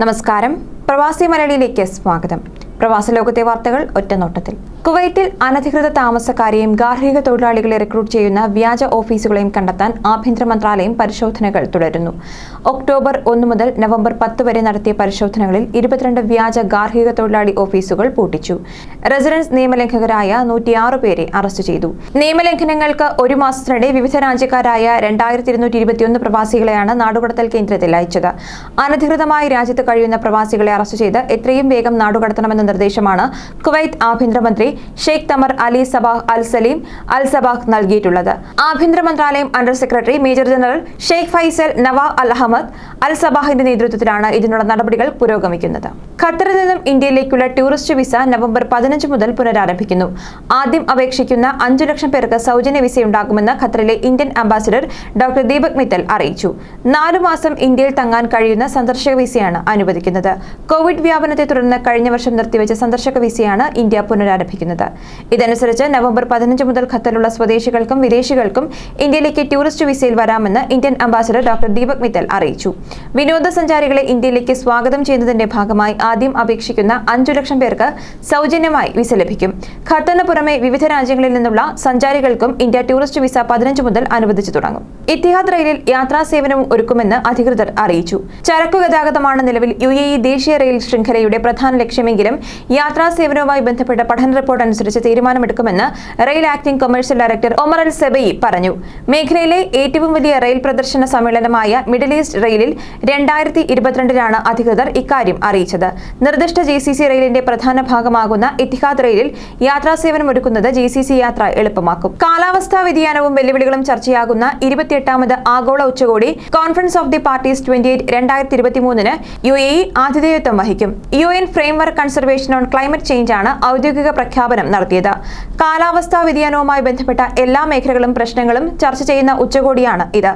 നമസ്കാരം. പ്രവാസി മലയാളിയിലേക്ക് സ്വാഗതം. പ്രവാസ ലോകത്തെ വാർത്തകൾ ഒറ്റനോട്ടത്തിൽ. കുവൈറ്റിൽ അനധികൃത താമസക്കാരെയും ഗാർഹിക തൊഴിലാളികളെ റിക്രൂട്ട് ചെയ്യുന്ന വ്യാജ ഓഫീസുകളെയും കണ്ടെത്താൻ ആഭ്യന്തര മന്ത്രാലയം പരിശോധനകൾ തുടരുന്നു. ഒക്ടോബർ ഒന്ന് മുതൽ നവംബർ പത്ത് വരെ നടത്തിയ പരിശോധനകളിൽ ഇരുപത്തിരണ്ട് വ്യാജ ഗാർഹിക തൊഴിലാളി ഓഫീസുകൾ പൂട്ടിച്ചു. റെസിഡൻസ് നിയമലംഘകരായ നൂറ്റിയാറ് പേരെ അറസ്റ്റ് ചെയ്തു. നിയമലംഘനങ്ങൾക്ക് ഒരു മാസത്തിനിടെ വിവിധ രാജ്യക്കാരായ രണ്ടായിരത്തി ഇരുന്നൂറ്റി ഇരുപത്തിയൊന്ന് പ്രവാസികളെയാണ് നാടുകടത്തൽ കേന്ദ്രത്തിൽ അയച്ചത്. അനധികൃതമായി രാജ്യത്ത് കഴിയുന്ന പ്രവാസികളെ അറസ്റ്റ് ചെയ്ത് എത്രയും വേഗം നാടുകടത്തണമെന്ന നിർദ്ദേശമാണ് കുവൈറ്റ് ആഭ്യന്തരമന്ത്രി Sheikh Thamer Ali Sabah Al Salem Al Sabah നൽകിയിട്ടുള്ളത്. ആഭ്യന്തര മന്ത്രാലയം under secretary major general Sheikh Faisal Nawaf Al Ahmad Al സബാഹിന്റെ നേതൃത്വത്തിലാണ് ഇതിനുള്ള നടപടികൾ പുരോഗമിക്കുന്നത്. ഖത്തറിൽ നിന്നും ഇന്ത്യയിലേക്കുള്ള ടൂറിസ്റ്റ് വിസ നവംബർ പതിനഞ്ച് മുതൽ പുനരാരംഭിക്കുന്നു. ആദ്യം അപേക്ഷിക്കുന്ന അഞ്ചു ലക്ഷം പേർക്ക് സൗജന്യ വിസ വിസയുണ്ടാകുമെന്ന് ഖത്തറിലെ Indian ambassador doctor Deepak Mittal അറിയിച്ചു. നാലു മാസം ഇന്ത്യയിൽ തങ്ങാൻ കഴിയുന്ന സന്ദർശക വിസയാണ് അനുവദിക്കുന്നത്. കോവിഡ് വ്യാപനത്തെ തുടർന്ന് കഴിഞ്ഞ വർഷം നിർത്തിവെച്ച സന്ദർശക വിസയാണ് ഇന്ത്യ പുനരാരംഭിക്കുന്നത്. ഇതനുസരിച്ച് നവംബർ പതിനഞ്ച് മുതൽ ഖത്തറിലുള്ള സ്വദേശികൾക്കും വിദേശികൾക്കും ഇന്ത്യയിലേക്ക് ടൂറിസ്റ്റ് വിസയിൽ വരാമെന്ന് Indian ambassador doctor Deepak Mittal അറിയിച്ചു. വിനോദസഞ്ചാരികളെ ഇന്ത്യയിലേക്ക് സ്വാഗതം ചെയ്യുന്നതിന്റെ ഭാഗമായി ആദ്യം അപേക്ഷിക്കുന്ന അഞ്ചു ലക്ഷം പേർക്ക് സൗജന്യമായി വിസ ലഭിക്കും. ഖത്തറിന് പുറമെ വിവിധ രാജ്യങ്ങളിൽ നിന്നുള്ള സഞ്ചാരികൾക്കും ഇന്ത്യ ടൂറിസ്റ്റ് വിസ പതിനഞ്ച് മുതൽ അനുവദിച്ചു തുടങ്ങും. ഇത്തിഹാദ് റെയിലിൽ യാത്രാ സേവനവും ഒരുക്കുമെന്ന് അധികൃതർ അറിയിച്ചു. ചരക്കു ഗതാഗതമാണ് നിലവിൽ യു എ ഇ ദേശീയ റെയിൽ ശൃംഖലയുടെ പ്രധാന ലക്ഷ്യമെങ്കിലും യാത്രാ സേവനവുമായി ബന്ധപ്പെട്ട പഠന റിപ്പോർട്ട് അനുസരിച്ച് തീരുമാനമെടുക്കുമെന്ന് rail acting commercial director Omar Al Sebai പറഞ്ഞു. മേഖലയിലെ ഏറ്റവും വലിയ റെയിൽ പ്രദർശന സമ്മേളനമായ മിഡിൽ ഈസ്റ്റ് റെയിലിൽ രണ്ടായിരത്തി ഇരുപത്തിരണ്ടിലാണ് അധികൃതർ ഇക്കാര്യം അറിയിച്ചത്. നിർദ്ദിഷ്ട ജെ സി സി റെയിലിന്റെ പ്രധാന ഭാഗമാകുന്ന ഇത്തിഹാദ് റെയിലിൽ യാത്രാ സേവനം ഒരുക്കുന്നത് ജെ സി സി യാത്ര എളുപ്പമാക്കും. കാലാവസ്ഥാ വ്യതിയാനവും വെല്ലുവിളികളും ചർച്ചയാകുന്ന ഇരുപത്തിയെട്ടാമത് ആഗോള ഉച്ചകോടി conference of the parties twenty eight രണ്ടായിരത്തി ഇരുപത്തിമൂന്നിന് യു എ ഇ ആതിഥേയത്വം വഹിക്കും. U N framework conservation on climate change ആണ് ഔദ്യോഗിക പ്രഖ്യാപനം നടത്തിയത്. കാലാവസ്ഥാ വ്യതിയാനവുമായി ബന്ധപ്പെട്ട എല്ലാ മേഖലകളും പ്രശ്നങ്ങളും ചർച്ച ചെയ്യുന്ന ഉച്ചകോടിയാണ് ഇത്.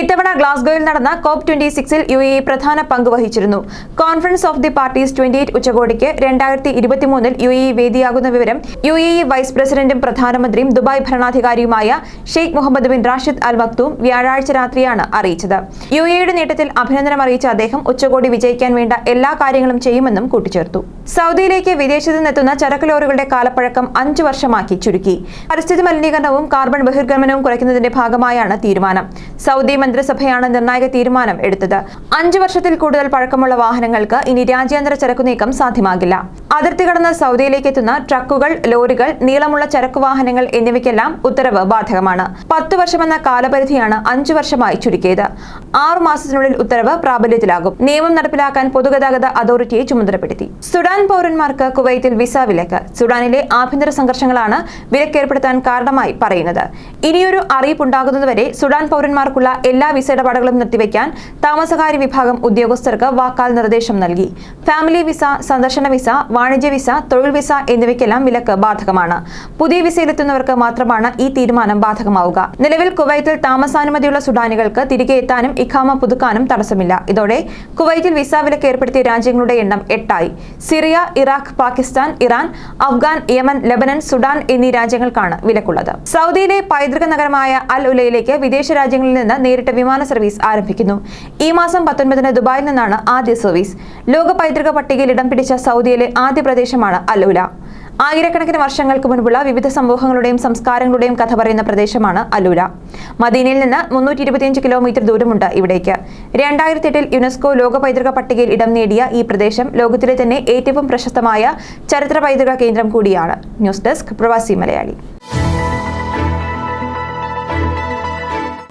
ഇത്തവണ ഗ്ലാസ്ഗോയിൽ നടന്ന കോപ്പ് ട്വന്റി സിക്സിൽ യു എ പ്രധാന പങ്ക് വഹിച്ചിരുന്നു. Conference of the parties twenty eight ഉച്ചകോടിക്ക് രണ്ടായിരത്തി ഇരുപത്തിമൂന്നിൽ യു എ വേദിയാകുന്ന വിവരം യു എ വൈസ് പ്രസിഡന്റും പ്രധാനമന്ത്രിയും Dubai ഭരണാധികാരിയുമായ Sheikh Mohammed bin Rashid Al Maktoum വ്യാഴാഴ്ച രാത്രിയാണ് അറിയിച്ചത്. യു എയുടെ നേട്ടത്തിൽ അഭിനന്ദനം അറിയിച്ച അദ്ദേഹം ഉച്ചകോടി വിജയിക്കാൻ വേണ്ട എല്ലാ കാര്യങ്ങളും ചെയ്യുമെന്നും കൂട്ടിച്ചേർത്തു. സൗദിയിലേക്ക് വിദേശത്തു നിന്നെത്തുന്ന ചരക്ക് ലോറികളുടെ കാലപ്പഴക്കം അഞ്ചു വർഷമാക്കി ചുരുക്കി. പരിസ്ഥിതി മലിനീകരണവും കാർബൺ ബഹിർഗമനവും കുറയ്ക്കുന്നതിന്റെ ഭാഗമായാണ് തീരുമാനം. സൗദി മന്ത്രിസഭയാണ് നിർണായക തീരുമാനം എടുത്തത്. അഞ്ചു വർഷത്തിൽ കൂടുതൽ പഴക്കമുള്ള വാഹനങ്ങൾക്ക് ഇനി രാജ്യാന്തര ചരക്കു നീക്കം സാധ്യമാകില്ല. അതിർത്തി കടന്ന് സൗദിയിലേക്ക് എത്തുന്ന ട്രക്കുകൾ ലോറികൾ നീളമുള്ള ചരക്കു വാഹനങ്ങൾ എന്നിവയ്ക്കെല്ലാം ഉത്തരവ് ബാധകമാണ്. പത്തു വർഷമെന്ന കാലപരിധിയാണ് അഞ്ചു വർഷമായി ചുരുക്കിയത്. ആറു മാസത്തിനുള്ളിൽ ഉത്തരവ് പ്രാബല്യത്തിലാകും. നിയമം നടപ്പിലാക്കാൻ പൊതുഗതാഗത അതോറിറ്റിയെ ചുമതലപ്പെടുത്തി. സുഡാൻ പൗരന്മാർക്ക് കുവൈത്തിൽ വിസ വിലക്ക്. സുഡാനിലെ ആഭ്യന്തര സംഘർഷങ്ങളാണ് വിലക്കേർപ്പെടുത്താൻ കാരണമായി പറയുന്നത്. ഇനിയൊരു അറിയിപ്പുണ്ടാകുന്നതുവരെ സുഡാൻ പൗരന്മാർക്കുള്ള എല്ലാ വിസ ഇടപാടുകളും നിർത്തിവെക്കാൻ താമസകാര്യ വിഭാഗം ഉദ്യോഗസ്ഥർക്ക് വാക്കാൽ നിർദ്ദേശം നൽകി. ഫാമിലി വിസ സന്ദർശന വിസ വാണിജ്യ വിസ തൊഴിൽ വിസ എന്നിവയ്ക്കെല്ലാം വിലക്ക് ബാധകമാണ്. പുതിയ വിസയിലെത്തുന്നവർക്ക് മാത്രമാണ് ഈ തീരുമാനം ബാധകമാവുക. നിലവിൽ കുവൈത്തിൽ താമസാനുമതിയുള്ള സുഡാനികൾക്ക് തിരികെ എത്താനും ഇഖാമ പുതുക്കാനും തടസ്സമില്ല. ഇതോടെ കുവൈറ്റിൽ വിസ വിലക്ക് ഏർപ്പെടുത്തിയ രാജ്യങ്ങളുടെ എണ്ണം എട്ടായി. Syria Iraq Pakistan Iran Afghan Yemen Lebanon Sudan എന്നീ രാജ്യങ്ങൾക്കാണ് വിലക്കുള്ളത്. സൗദിയിലെ പൈതൃക നഗരമായ അൽ ഉലയിലേക്ക് വിദേശ രാജ്യങ്ങളിൽ നിന്ന് നേരിട്ട് വിമാന സർവീസ് ആരംഭിക്കുന്നു. ഈ മാസം പത്തൊൻപതിന് ദുബായിൽ നിന്നാണ് ആദ്യ സർവീസ്. ലോക പൈതൃക പട്ടികയിൽ ഇടം പിടിച്ച സൗദിയിലെ ആദ്യ പ്രദേശമാണ് അൽ ഉല. ആയിരക്കണക്കിന് വർഷങ്ങൾക്ക് മുൻപുള്ള വിവിധ സമൂഹങ്ങളുടെയും സംസ്കാരങ്ങളുടെയും കഥ പറയുന്ന പ്രദേശമാണ് അലൂല മദീനയിൽ നിന്ന് മുന്നൂറ്റി ഇരുപത്തിയഞ്ച് കിലോമീറ്റർ ദൂരമുണ്ട് ഇവിടേക്ക്. രണ്ടായിരത്തി എട്ടിൽ യുനെസ്കോ ലോക പൈതൃക പട്ടികയിൽ ഇടം നേടിയ ഈ പ്രദേശം ലോകത്തിലെ തന്നെ ഏറ്റവും പ്രശസ്തമായ ചരിത്ര പൈതൃക കേന്ദ്രം കൂടിയാണ്. ന്യൂസ് ഡെസ്ക് പ്രവാസി മലയാളി.